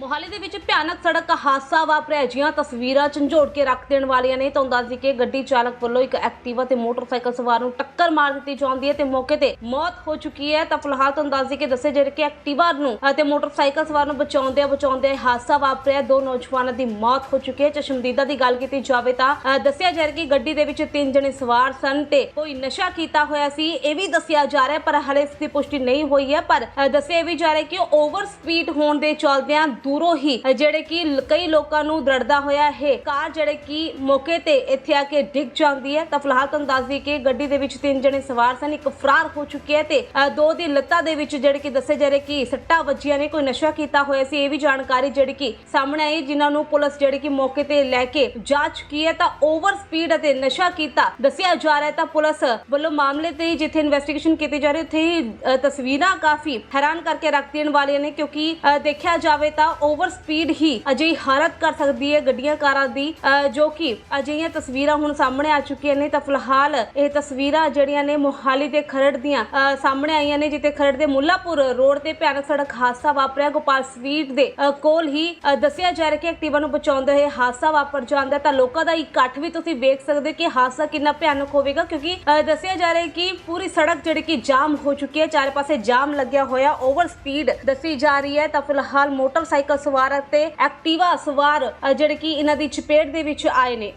ਮੋਹਾਲੀ ਦੇ ਵਿੱਚ ਭਿਆਨਕ ਸੜਕ ਹਾਦਸਾ ਵਾਪਰਿਆ ਜੀਆਂ ਤਸਵੀਰਾਂ ਝੰਜੋੜ ਕੇ ਰੱਖ ਦੇਣ ਵਾਲੀਆਂ ਨੇ। ਤਾਂ ਦੱਸ ਕਿ ਗੱਡੀ ਚਾਲਕ ਵੱਲੋਂ ਇੱਕ ਐਕਟਿਵਾ ਤੇ ਮੋਟਰਸਾਈਕਲ ਸਵਾਰ ਨੂੰ ਟੱਕਰ ਮਾਰ ਦਿੱਤੀ ਜਾਂਦੀ ਹੈ ਤੇ ਮੌਕੇ ਤੇ ਮੌਤ ਹੋ ਚੁੱਕੀ ਹੈ। ਤਾਂ ਫਿਲਹਾਲ ਤੁਹਾਨੂੰ ਦੱਸ ਕਿ ਦੱਸੇ ਜਾ ਕਿ ਐਕਟਿਵਾ ਨੂੰ ਅਤੇ ਮੋਟਰਸਾਈਕਲ ਸਵਾਰ ਨੂੰ ਬਚਾਉਂਦੇ ਬਚਾਉਂਦੇ ਹਾਦਸਾ ਵਾਪਰਿਆ ਦੋ ਨੌਜਵਾਨਾਂ ਦੀ ਮੌਤ ਹੋ ਚੁੱਕੀ ਹੈ। ਚਸ਼ਮਦੀਦਾ ਦੀ ਗੱਲ ਕੀਤੀ ਜਾਵੇ ਤਾਂ ਦੱਸਿਆ ਜਾ ਰਿਹਾ ਕਿ ਗੱਡੀ ਦੇ ਵਿੱਚ ਤਿੰਨ ਜਣੇ ਸਵਾਰ ਸਨ ਤੇ ਕੋਈ ਨਸ਼ਾ ਕੀਤਾ ਹੋਇਆ ਸੀ। ਇਹ ਵੀ ਦੱਸਿਆ ਜਾ ਰਿਹਾ ਪਰ ਹਲੇ ਇਸ ਦੀ ਪੁਸ਼ਟੀ ਨਹੀਂ ਹੋਈ ਹੈ। ਪਰ ਦੱਸਿਆ ਇਹ ਵੀ ਜਾ ਰਿਹਾ ਕਿ ਓਵਰ ਸਪੀਡ ਹੋਣ ਦੇ ਚਲਦਿਆਂ ਦੂਰੋਂ ਹੀ ਜਿਹੜੇ ਕਿ ਕਈ ਲੋਕਾਂ ਨੂੰ ਦਰੜਦਾ ਹੋਇਆ ਇਹ ਕਾਰ ਜਿਹੜੇ ਕਿ ਮੌਕੇ ਤੇ ਇੱਥੇ ਆ ਕੇ ਡਿੱਗ ਜਾਂਦੀ ਹੈ। ਤਾਂ ਫਿਲਹਾਲ ਤੁਹਾਨੂੰ ਦੱਸ ਦਈਏ ਕਿ ਗੱਡੀ ਦੇ ਵਿੱਚ ਤਿੰਨ ਜਣੇ ਸਵਾਰ ਸਨ, ਇੱਕ ਫਰਾਰ ਹੋ ਚੁੱਕਿਆ ਤੇ ਦੋ ਦੀ ਲੱਤਾਂ ਦੇ ਵਿੱਚ ਜਿਹੜੇ ਕਿ ਦੱਸੇ ਜਾ ਰਹੇ ਕਿ ਸੱਟਾਂ ਵੱਜੀਆਂ ਨੇ, ਕੋਈ ਨਸ਼ਾ ਕੀਤਾ ਹੋਇਆ ਸੀ। ਇਹ ਵੀ ਜਾਣਕਾਰੀ ਜਿਹੜੀ ਕਿ ਸਾਹਮਣੇ ਆਈ, ਜਿਨ੍ਹਾਂ ਨੂੰ ਪੁਲਿਸ ਜਿਹੜੀ ਕਿ ਮੌਕੇ ਤੇ ਲੈ ਕੇ ਜਾ ਚੁੱਕੀ ਹੈ। ਤਾਂ ਓਵਰ ਸਪੀਡ ਅਤੇ ਨਸ਼ਾ ਕੀਤਾ ਦੱਸਿਆ ਜਾ ਰਿਹਾ ਤਾਂ ਪੁਲਿਸ ਵੱਲੋਂ ਮਾਮਲੇ ਤੇ ਜਿੱਥੇ ਇਨਵੈਸਟੀਗੇਸ਼ਨ ਕੀਤੀ ਜਾ ਰਹੀ ਉੱਥੇ ਹੀ ਤਸਵੀਰਾਂ ਕਾਫੀ ਹੈਰਾਨ ਕਰਕੇ ਰੱਖ ਦੇਣ ਵਾਲੀਆਂ ਨੇ, ਕਿਉਂਕਿ ਦੇਖਿਆ ਜਾਵੇ ਤਾਂ ਓਵਰ ਸਪੀਡ ਹੀ ਅਜਿਹੀ ਹਾਲਤ ਕਰ ਸਕਦੀ ਹੈ ਗੱਡੀਆਂ ਕਾਰਾਂ ਦੀ ਜੋ ਕਿ ਅਜਿਹੀਆਂ ਤਸਵੀਰਾਂ ਹੁਣ ਸਾਹਮਣੇ ਆ ਚੁੱਕੀਆਂ ਨੇ। ਤਾਂ ਫਿਲਹਾਲ ਇਹ ਤਸਵੀਰਾਂ ਜਿਹੜੀਆਂ ਨੇ ਮੋਹਾਲੀ ਦੇ ਖਰੜ ਦੀਆਂ ਸਾਹਮਣੇ ਆਈਆਂ ਨੇ, ਜਿੱਥੇ ਖਰੜ ਦੇ ਮੁੱਲਾਪੁਰ ਰੋਡ ਤੇ ਭਿਆਨਕ ਸੜਕ ਹਾਦਸਾ ਵਾਪਰਿਆ। ਗੋਪਾਲ ਸਵੀਟ ਦੇ ਕੋਲ ਹੀ ਦੱਸਿਆ ਜਾ ਰਿਹਾ ਕਿ ਐਕਟਿਵਾ ਨੂੰ ਬਚਾਉਂਦੇ ਹੋਏ ਹਾਦਸਾ ਵਾਪਰ ਜਾਂਦਾ। ਹੈ ਤਾਂ ਲੋਕਾਂ ਦਾ ਇਕੱਠ ਵੀ ਤੁਸੀਂ ਵੇਖ ਸਕਦੇ ਹੋ ਕਿ ਹਾਦਸਾ ਕਿੰਨਾ ਭਿਆਨਕ ਹੋਵੇਗਾ, ਕਿਉਂਕਿ ਦੱਸਿਆ ਜਾ ਰਿਹਾ ਕਿ ਪੂਰੀ ਸੜਕ ਜਿਹੜੀ ਕਿ ਜਾਮ ਹੋ ਚੁੱਕੀ ਹੈ, ਚਾਰੇ ਪਾਸੇ ਜਾਮ ਲੱਗਿਆ ਹੋਇਆ, ਓਵਰ ਸਪੀਡ ਦੱਸੀ ਜਾ ਰਹੀ ਹੈ। ਤਾਂ ਫਿਲਹਾਲ ਮੋਟਰਸਾਈਕਲ ਸਵਾਰ ਅਤੇ ਐਕਟਿਵਾ ਸਵਾਰ ਜਿਹੜੇ ਕਿ ਇਹਨਾਂ ਦੀ ਚਪੇਟ ਦੇ ਵਿੱਚ ਆਏ ਨੇ।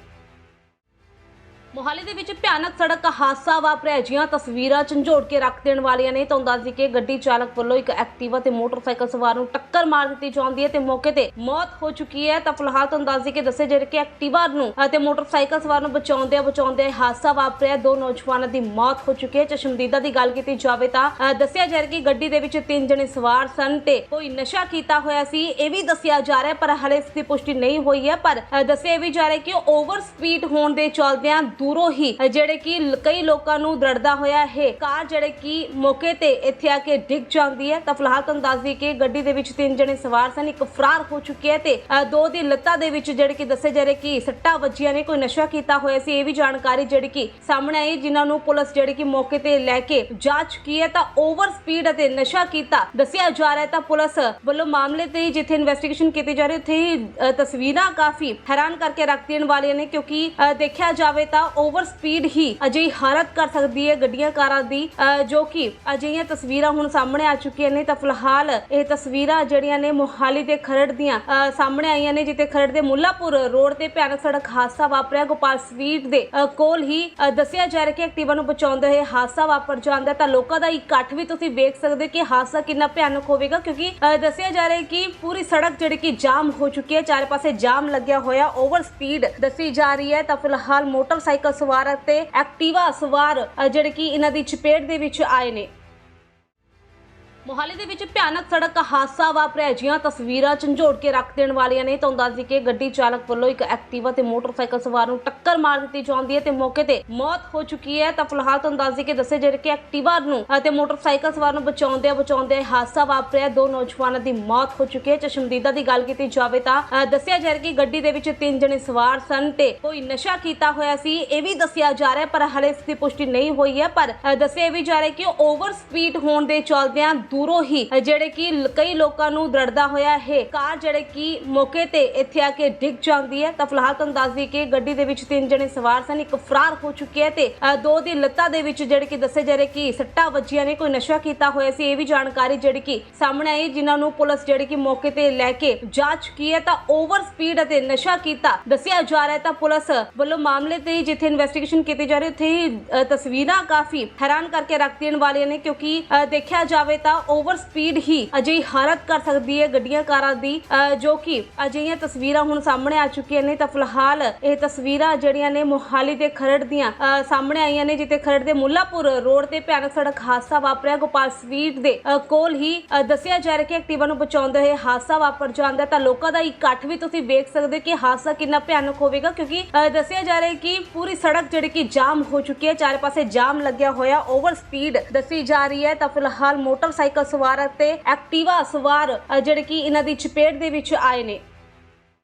ਮੋਹਾਲੀ ਦੇ ਵਿੱਚ ਭਿਆਨਕ ਸੜਕ ਹਾਦਸਾ ਵਾਪਰਿਆ ਜੀਆਂ ਤਸਵੀਰਾਂ ਝੰਜੋੜ ਕੇ ਰੱਖ ਦੇਣ ਵਾਲੀਆਂ ਨੇ। ਤਾਂ ਦੱਸ ਕਿ ਗੱਡੀ ਚਾਲਕ ਵੱਲੋਂ ਇੱਕ ਐਕਟਿਵਾ ਤੇ ਮੋਟਰਸਾਈਕਲ ਸਵਾਰ ਨੂੰ ਟੱਕਰ ਮਾਰ ਦਿੱਤੀ ਜਾਂਦੀ ਹੈ ਤੇ ਮੌਕੇ ਤੇ ਮੌਤ ਹੋ ਚੁੱਕੀ ਹੈ। ਤਾਂ ਫਿਲਹਾਲ ਤੁਹਾਨੂੰ ਦੱਸ ਕਿ ਦੱਸੇ ਜਾ ਕਿ ਐਕਟਿਵਾ ਨੂੰ ਅਤੇ ਮੋਟਰਸਾਈਕਲ ਸਵਾਰ ਨੂੰ ਬਚਾਉਂਦੇ ਬਚਾਉਂਦੇ ਹਾਦਸਾ ਵਾਪਰਿਆ ਦੋ ਨੌਜਵਾਨਾਂ ਦੀ ਮੌਤ ਹੋ ਚੁੱਕੀ ਹੈ। ਚਸ਼ਮਦੀਦਾ ਦੀ ਗੱਲ ਕੀਤੀ ਜਾਵੇ ਤਾਂ ਦੱਸਿਆ ਜਾ ਰਿਹਾ ਕਿ ਗੱਡੀ ਦੇ ਵਿੱਚ ਤਿੰਨ ਜਣੇ ਸਵਾਰ ਸਨ ਤੇ ਕੋਈ ਨਸ਼ਾ ਕੀਤਾ ਹੋਇਆ ਸੀ। ਇਹ ਵੀ ਦੱਸਿਆ ਜਾ ਰਿਹਾ ਪਰ ਹਲੇ ਇਸ ਦੀ ਪੁਸ਼ਟੀ ਨਹੀਂ ਹੋਈ ਹੈ। ਪਰ ਦੱਸਿਆ ਇਹ ਵੀ ਜਾ ਰਿਹਾ ਕਿ ਓਵਰ ਸਪੀਡ ਹੋਣ ਦੇ ਚਲਦਿਆਂ ਦੂਰੋਂ ਹੀ ਜਿਹੜੇ ਕਿ ਕਈ ਲੋਕਾਂ ਨੂੰ ਦਰੜਦਾ ਹੋਇਆ ਇਹ ਕਾਰ ਜਿਹੜੇ ਕਿ ਮੌਕੇ ਤੇ ਇੱਥੇ ਆ ਕੇ ਡਿੱਗ ਜਾਂਦੀ ਹੈ। ਤਾਂ ਫਿਲਹਾਲ ਤੁਹਾਨੂੰ ਦੱਸ ਦਈਏ ਕਿ ਗੱਡੀ ਦੇ ਵਿੱਚ ਤਿੰਨ ਜਣੇ ਸਵਾਰ ਸਨ, ਇੱਕ ਫਰਾਰ ਹੋ ਚੁੱਕਿਆ ਹੈ ਤੇ ਦੋ ਦੀ ਲੱਤਾਂ ਦੇ ਵਿੱਚ ਜਿਹੜੇ ਕਿ ਦੱਸੇ ਜਾ ਰਹੇ ਕਿ ਸੱਟਾਂ ਵੱਜੀਆਂ ਨੇ, ਕੋਈ ਨਸ਼ਾ ਕੀਤਾ ਹੋਇਆ ਸੀ। ਇਹ ਵੀ ਜਾਣਕਾਰੀ ਜਿਹੜੀ ਕਿ ਸਾਹਮਣੇ ਆਈ, ਜਿਨ੍ਹਾਂ ਨੂੰ ਪੁਲਿਸ ਜਿਹੜੀ ਕਿ ਮੌਕੇ ਤੇ ਲੈ ਕੇ ਜਾ ਚੁੱਕੀ ਹੈ। ਤਾਂ ਓਵਰ ਸਪੀਡ ਅਤੇ ਨਸ਼ਾ ਕੀਤਾ ਦੱਸਿਆ ਜਾ ਰਿਹਾ ਤਾਂ ਪੁਲਿਸ ਵੱਲੋਂ ਮਾਮਲੇ ਤੇ ਜਿੱਥੇ ਇਨਵੈਸਟੀਗੇਸ਼ਨ ਕੀਤੀ ਜਾ ਰਹੀ ਉੱਥੇ ਹੀ ਤਸਵੀਰਾਂ ਕਾਫੀ ਹੈਰਾਨ ਕਰਕੇ ਰੱਖ ਦੇਣ ਵਾਲੀਆਂ ਨੇ, ਕਿਉਂਕਿ ਦੇਖਿਆ ਜਾਵੇ ਤਾਂ ਓਵਰ ਸਪੀਡ ਹੀ ਅਜਿਹੀ ਹਾਲਤ ਕਰ ਸਕਦੀ ਹੈ ਗੱਡੀਆਂ ਕਾਰਾਂ ਦੀ ਜੋ ਕਿ ਅਜਿਹੀਆਂ ਤਸਵੀਰਾਂ ਹੁਣ ਸਾਹਮਣੇ ਆ ਚੁੱਕੀਆਂ ਨੇ ਤਾਂ ਫਿਲਹਾਲ ਇਹ ਤਸਵੀਰਾਂ ਜਿਹੜੀਆਂ ਨੇ ਮੋਹਾਲੀ ਦੇ ਖਰੜ ਦੀਆਂ ਸਾਹਮਣੇ ਆਈਆਂ ਨੇ, ਜਿੱਥੇ ਖਰੜ ਦੇ ਮੁੱਲਾਪੁਰ ਰੋਡ ਤੇ ਭਿਆਨਕ ਸੜਕ ਹਾਦਸਾ ਵਾਪਰਿਆ। ਗੋਪਾਲ ਸਵੀਟ ਦੇ ਕੋਲ ਹੀ ਦੱਸਿਆ ਜਾ ਰਿਹਾ ਕਿ ਐਕਟਿਵਾ ਨੂੰ ਬਚਾਉਂਦੇ ਹੋਏ ਹਾਦਸਾ ਵਾਪਰ ਜਾਂਦਾ ਹੈ। ਤਾਂ ਲੋਕਾਂ ਦਾ ਇਕੱਠ ਵੀ ਤੁਸੀਂ ਵੇਖ ਸਕਦੇ ਹੋ ਕਿ ਹਾਦਸਾ ਕਿੰਨਾ ਭਿਆਨਕ ਹੋਵੇਗਾ, ਕਿਉਂਕਿ ਦੱਸਿਆ ਜਾ ਰਿਹਾ ਕਿ ਪੂਰੀ ਸੜਕ ਜਿਹੜੀ ਕਿ ਜਾਮ ਹੋ ਚੁੱਕੀ ਹੈ, ਚਾਰੇ ਪਾਸੇ ਜਾਮ ਲੱਗਿਆ ਹੋਇਆ, ਓਵਰ ਸਪੀਡ ਦੱਸੀ ਜਾ ਰਹੀ ਹੈ। ਤਾਂ ਫਿਲਹਾਲ ਮੋਟਰਸਾਈਕਲ ਸਵਾਰ ਅਤੇ ਐਕਟਿਵਾ ਸਵਾਰ ਜਿਹੜੇ ਕਿ ਇਹਨਾਂ ਦੀ ਚਪੇਟ ਦੇ ਵਿੱਚ ਆਏ ਨੇ। ਮੋਹਾਲੀ ਦੇ ਵਿੱਚ ਭਿਆਨਕ ਸੜਕ ਹਾਦਸਾ ਵਾਪਰਿਆ ਜੀਆਂ ਤਸਵੀਰਾਂ ਝੰਜੋੜ ਕੇ ਰੱਖ ਦੇਣ ਵਾਲੀਆਂ ਨੇ। ਤਾਂ ਦੱਸ ਕਿ ਗੱਡੀ ਚਾਲਕ ਵੱਲੋਂ ਇੱਕ ਐਕਟਿਵਾ ਤੇ ਮੋਟਰਸਾਈਕਲ ਸਵਾਰ ਨੂੰ ਟੱਕਰ ਮਾਰ ਦਿੱਤੀ ਜਾਂਦੀ ਹੈ ਤੇ ਮੌਕੇ ਤੇ ਮੌਤ ਹੋ ਚੁੱਕੀ ਹੈ। ਤਾਂ ਫਿਲਹਾਲ ਤੁਹਾਨੂੰ ਦੱਸ ਕਿ ਦੱਸੇ ਜਾ ਕਿ ਐਕਟਿਵਾ ਨੂੰ ਅਤੇ ਮੋਟਰਸਾਈਕਲ ਸਵਾਰ ਨੂੰ ਬਚਾਉਂਦੇ ਬਚਾਉਂਦੇ ਹਾਦਸਾ ਵਾਪਰਿਆ ਦੋ ਨੌਜਵਾਨਾਂ ਦੀ ਮੌਤ ਹੋ ਚੁੱਕੀ ਹੈ। ਚਸ਼ਮਦੀਦਾ ਦੀ ਗੱਲ ਕੀਤੀ ਜਾਵੇ ਤਾਂ ਦੱਸਿਆ ਜਾ ਰਿਹਾ ਕਿ ਗੱਡੀ ਦੇ ਵਿੱਚ ਤਿੰਨ ਜਣੇ ਸਵਾਰ ਸਨ ਤੇ ਕੋਈ ਨਸ਼ਾ ਕੀਤਾ ਹੋਇਆ ਸੀ। ਇਹ ਵੀ ਦੱਸਿਆ ਜਾ ਰਿਹਾ ਪਰ ਹਲੇ ਇਸ ਦੀ ਪੁਸ਼ਟੀ ਨਹੀਂ ਹੋਈ ਹੈ। ਪਰ ਦੱਸਿਆ ਇਹ ਵੀ ਜਾ ਰਿਹਾ ਕਿ ਓਵਰ ਸਪੀਡ ਹੋਣ ਦੇ ਚਲਦਿਆਂ ਦੂਰੋਂ ਹੀ ਜਿਹੜੇ ਕਿ ਕਈ ਲੋਕਾਂ ਨੂੰ ਦਰੜਦਾ ਹੋਇਆ ਇਹ ਕਾਰ ਜਿਹੜੇ ਕਿ ਮੌਕੇ ਤੇ ਇੱਥੇ ਆ ਕੇ ਡਿੱਗ ਜਾਂਦੀ ਹੈ। ਤਾਂ ਫਿਲਹਾਲ ਤੁਹਾਨੂੰ ਦੱਸ ਦਈਏ ਕਿ ਗੱਡੀ ਦੇ ਵਿੱਚ ਤਿੰਨ ਜਣੇ ਸਵਾਰ ਸਨ, ਇੱਕ ਫਰਾਰ ਹੋ ਚੁੱਕਿਆ ਹੈ ਤੇ ਦੋ ਦੀ ਲੱਤਾਂ ਦੇ ਵਿੱਚ ਜਿਹੜੇ ਕਿ ਦੱਸੇ ਜਾ ਰਹੇ ਕਿ ਸੱਟਾਂ ਵੱਜੀਆਂ ਨੇ, ਕੋਈ ਨਸ਼ਾ ਕੀਤਾ ਹੋਇਆ ਸੀ। ਇਹ ਵੀ ਜਾਣਕਾਰੀ ਜਿਹੜੀ ਕਿ ਸਾਹਮਣੇ ਆਈ, ਜਿਨ੍ਹਾਂ ਨੂੰ ਪੁਲਿਸ ਜਿਹੜੀ ਕਿ ਮੌਕੇ ਤੇ ਲੈ ਕੇ ਜਾ ਚੁੱਕੀ ਹੈ। ਤਾਂ ਓਵਰ ਸਪੀਡ ਅਤੇ ਨਸ਼ਾ ਕੀਤਾ ਦੱਸਿਆ ਜਾ ਰਿਹਾ ਤਾਂ ਪੁਲਿਸ ਵੱਲੋਂ ਮਾਮਲੇ ਤੇ ਜਿੱਥੇ ਇਨਵੈਸਟੀਗੇਸ਼ਨ ਕੀਤੀ ਜਾ ਰਹੀ ਉੱਥੇ ਹੀ ਤਸਵੀਰਾਂ ਕਾਫੀ ਹੈਰਾਨ ਕਰਕੇ ਰੱਖ ਦੇਣ ਵਾਲੀਆਂ ਨੇ, ਕਿਉਂਕਿ ਦੇਖਿਆ ਜਾਵੇ ਤਾਂ ਓਵਰ ਸਪੀਡ ਹੀ ਅਜਿਹੀ ਹਾਲਤ ਕਰ ਸਕਦੀ ਹੈ ਗੱਡੀਆਂ ਕਾਰਾਂ ਦੀ ਜੋ ਕਿ ਅਜਿਹੀਆਂ ਤਸਵੀਰਾਂ ਹੁਣ ਸਾਹਮਣੇ ਆ ਚੁੱਕੀਆਂ ਨੇ। ਤਾਂ ਫਿਲਹਾਲ ਇਹ ਤਸਵੀਰਾਂ ਜਿਹੜੀਆਂ ਨੇ ਮੋਹਾਲੀ ਦੇ ਖਰੜ ਦੀਆਂ ਸਾਹਮਣੇ ਆਈਆਂ ਨੇ, ਜਿੱਥੇ ਖਰੜ ਦੇ ਮੁੱਲਾਪੁਰ ਰੋਡ ਤੇ ਭਿਆਨਕ ਸੜਕ ਹਾਦਸਾ ਵਾਪਰਿਆ। ਗੋਪਾਲ ਸਵੀਟ ਦੇ ਕੋਲ ਹੀ ਦੱਸਿਆ ਜਾ ਰਿਹਾ ਕਿ ਐਕਟਿਵਾ ਨੂੰ ਬਚਾਉਂਦੇ ਹੋਏ ਹਾਦਸਾ ਵਾਪਰ ਜਾਂਦਾ ਹੈ। ਤਾਂ ਲੋਕਾਂ ਦਾ ਇਕੱਠ ਵੀ ਤੁਸੀਂ ਵੇਖ ਸਕਦੇ ਹੋ ਕਿ ਹਾਦਸਾ ਕਿੰਨਾ ਭਿਆਨਕ ਹੋਵੇਗਾ, ਕਿਉਂਕਿ ਦੱਸਿਆ ਜਾ ਰਿਹਾ ਕਿ ਪੂਰੀ ਸੜਕ ਜਿਹੜੀ ਕਿ ਜਾਮ ਹੋ ਚੁੱਕੀ ਹੈ, ਚਾਰੇ ਪਾਸੇ ਜਾਮ ਲੱਗਿਆ ਹੋਇਆ, ਓਵਰ ਸਪੀਡ ਦੱਸੀ ਜਾ ਰਹੀ ਹੈ। ਤਾਂ ਫਿਲਹਾਲ ਮੋਟਰਸਾਈਕਲ ਸਵਾਰ ਅਤੇ ਐਕਟਿਵਾ ਸਵਾਰ ਜਿਹੜੇ ਕਿ ਇਹਨਾਂ ਦੀ ਚਪੇਟ ਦੇ ਵਿੱਚ ਆਏ ਨੇ।